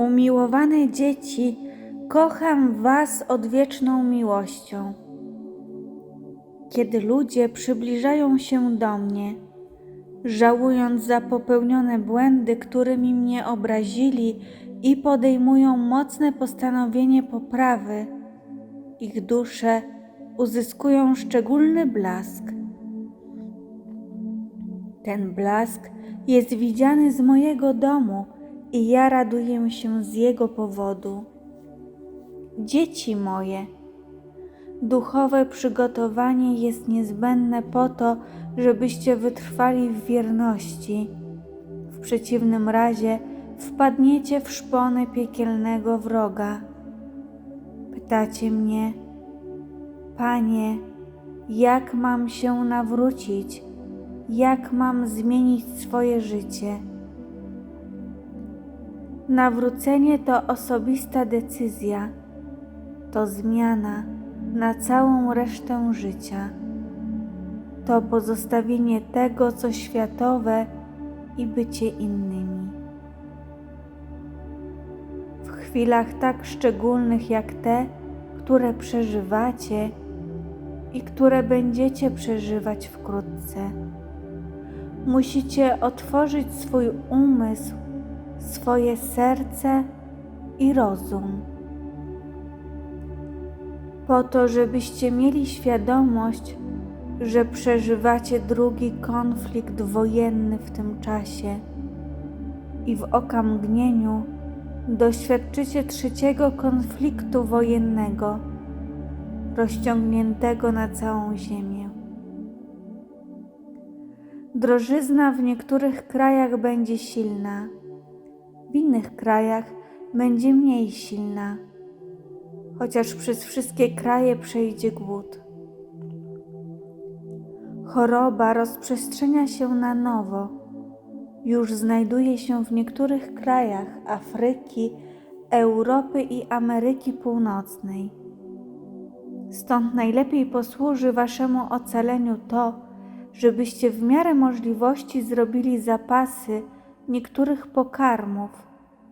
Umiłowane dzieci, kocham Was odwieczną miłością. Kiedy ludzie przybliżają się do mnie, żałując za popełnione błędy, którymi mnie obrazili i podejmują mocne postanowienie poprawy, ich dusze uzyskują szczególny blask. Ten blask jest widziany z mojego domu i ja raduję się z jego powodu. Dzieci moje, duchowe przygotowanie jest niezbędne po to, żebyście wytrwali w wierności. W przeciwnym razie wpadniecie w szpony piekielnego wroga. Pytacie mnie, Panie, jak mam się nawrócić? Jak mam zmienić swoje życie? Nawrócenie to osobista decyzja, to zmiana na całą resztę życia. To pozostawienie tego, co światowe i bycie innymi. W chwilach tak szczególnych jak te, które przeżywacie i które będziecie przeżywać wkrótce, musicie otworzyć swój umysł swoje serce i rozum. Po to, żebyście mieli świadomość, że przeżywacie drugi konflikt wojenny w tym czasie i w okamgnieniu doświadczycie trzeciego konfliktu wojennego rozciągniętego na całą Ziemię. Drożyzna w niektórych krajach będzie silna w innych krajach będzie mniej silna, chociaż przez wszystkie kraje przejdzie głód. Choroba rozprzestrzenia się na nowo. Już znajduje się w niektórych krajach Afryki, Europy i Ameryki Północnej. Stąd najlepiej posłuży Waszemu ocaleniu to, żebyście w miarę możliwości zrobili zapasy niektórych pokarmów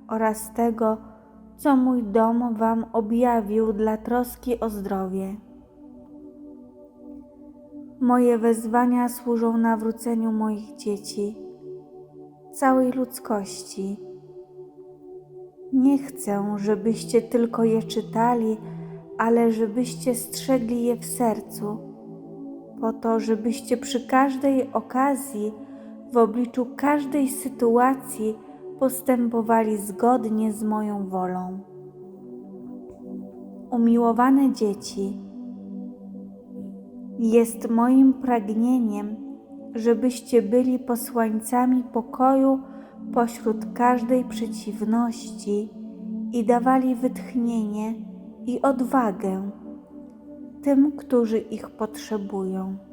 oraz tego, co mój dom Wam objawił dla troski o zdrowie. Moje wezwania służą nawróceniu moich dzieci, całej ludzkości. Nie chcę, żebyście tylko je czytali, ale żebyście strzegli je w sercu, po to, żebyście przy każdej okazji w obliczu każdej sytuacji postępowali zgodnie z moją wolą. Umiłowane dzieci, jest moim pragnieniem, żebyście byli posłańcami pokoju pośród każdej przeciwności i dawali wytchnienie i odwagę tym, którzy ich potrzebują.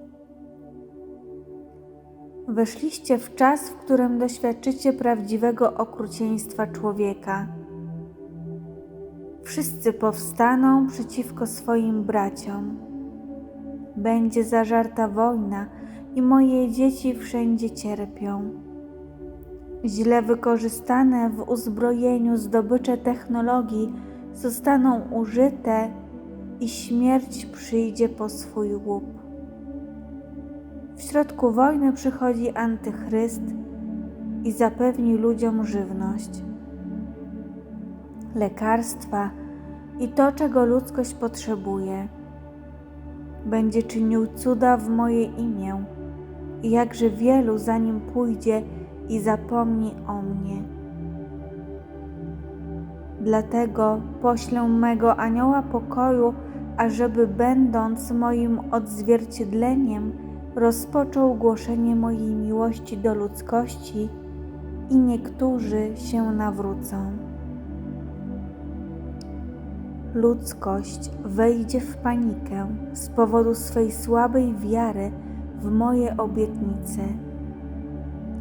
Weszliście w czas, w którym doświadczycie prawdziwego okrucieństwa człowieka. Wszyscy powstaną przeciwko swoim braciom. Będzie zażarta wojna i moje dzieci wszędzie cierpią. Źle wykorzystane w uzbrojeniu zdobycze technologii zostaną użyte i śmierć przyjdzie po swój łup. W środku wojny przychodzi antychryst i zapewni ludziom żywność, lekarstwa i to, czego ludzkość potrzebuje. Będzie czynił cuda w moje imię i jakże wielu za nim pójdzie i zapomni o mnie. Dlatego poślę mego anioła pokoju, ażeby będąc moim odzwierciedleniem, rozpoczął głoszenie mojej miłości do ludzkości i niektórzy się nawrócą. Ludzkość wejdzie w panikę z powodu swej słabej wiary w moje obietnice.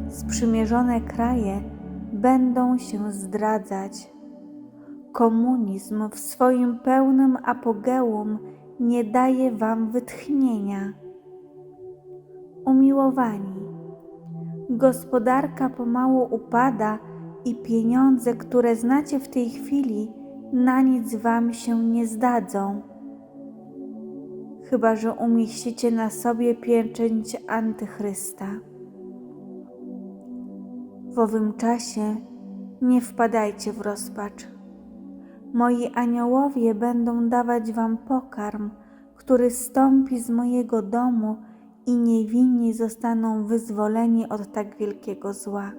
Sprzymierzone kraje będą się zdradzać. Komunizm w swoim pełnym apogeum nie daje wam wytchnienia umiłowani. Gospodarka pomału upada i pieniądze, które znacie w tej chwili, na nic wam się nie zdadzą. Chyba, że umieścicie na sobie pieczęć Antychrysta. W owym czasie nie wpadajcie w rozpacz. Moi aniołowie będą dawać wam pokarm, który stąpi z mojego domu i niewinni zostaną wyzwoleni od tak wielkiego zła.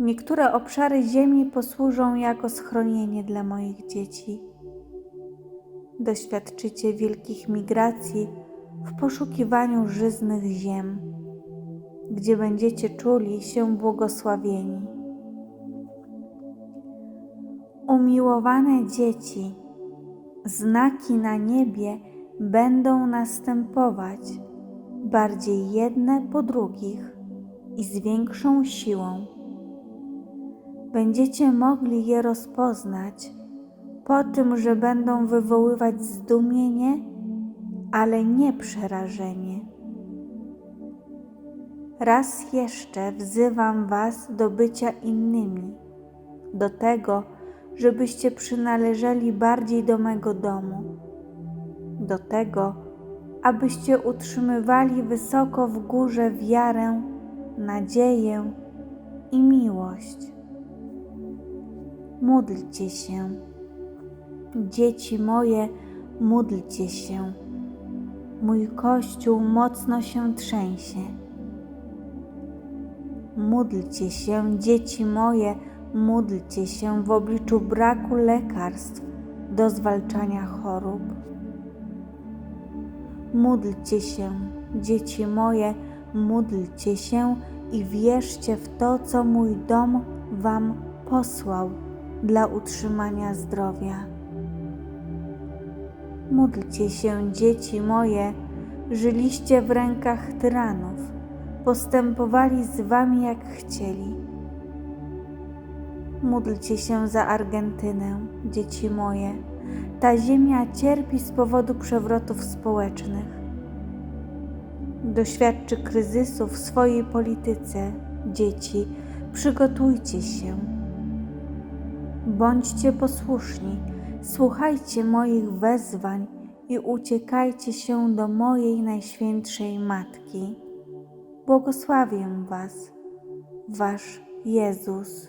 Niektóre obszary ziemi posłużą jako schronienie dla moich dzieci. Doświadczycie wielkich migracji w poszukiwaniu żyznych ziem, gdzie będziecie czuli się błogosławieni. Umiłowane dzieci, znaki na niebie będą następować bardziej jedne po drugich i z większą siłą. Będziecie mogli je rozpoznać po tym, że będą wywoływać zdumienie, ale nie przerażenie. Raz jeszcze wzywam Was do bycia innymi, do tego, żebyście przynależeli bardziej do mego domu, do tego, abyście utrzymywali wysoko w górze wiarę, nadzieję i miłość. Módlcie się, dzieci moje, módlcie się. Mój kościół mocno się trzęsie. Módlcie się, dzieci moje, módlcie się w obliczu braku lekarstw do zwalczania chorób. Módlcie się, dzieci moje, módlcie się i wierzcie w to, co mój dom Wam posłał dla utrzymania zdrowia. Módlcie się, dzieci moje, żyliście w rękach tyranów, postępowali z Wami jak chcieli. Módlcie się za Argentynę, dzieci moje. Ta ziemia cierpi z powodu przewrotów społecznych. Doświadczy kryzysu w swojej polityce, dzieci. Przygotujcie się. Bądźcie posłuszni, słuchajcie moich wezwań i uciekajcie się do mojej najświętszej Matki. Błogosławię Was, Wasz Jezus.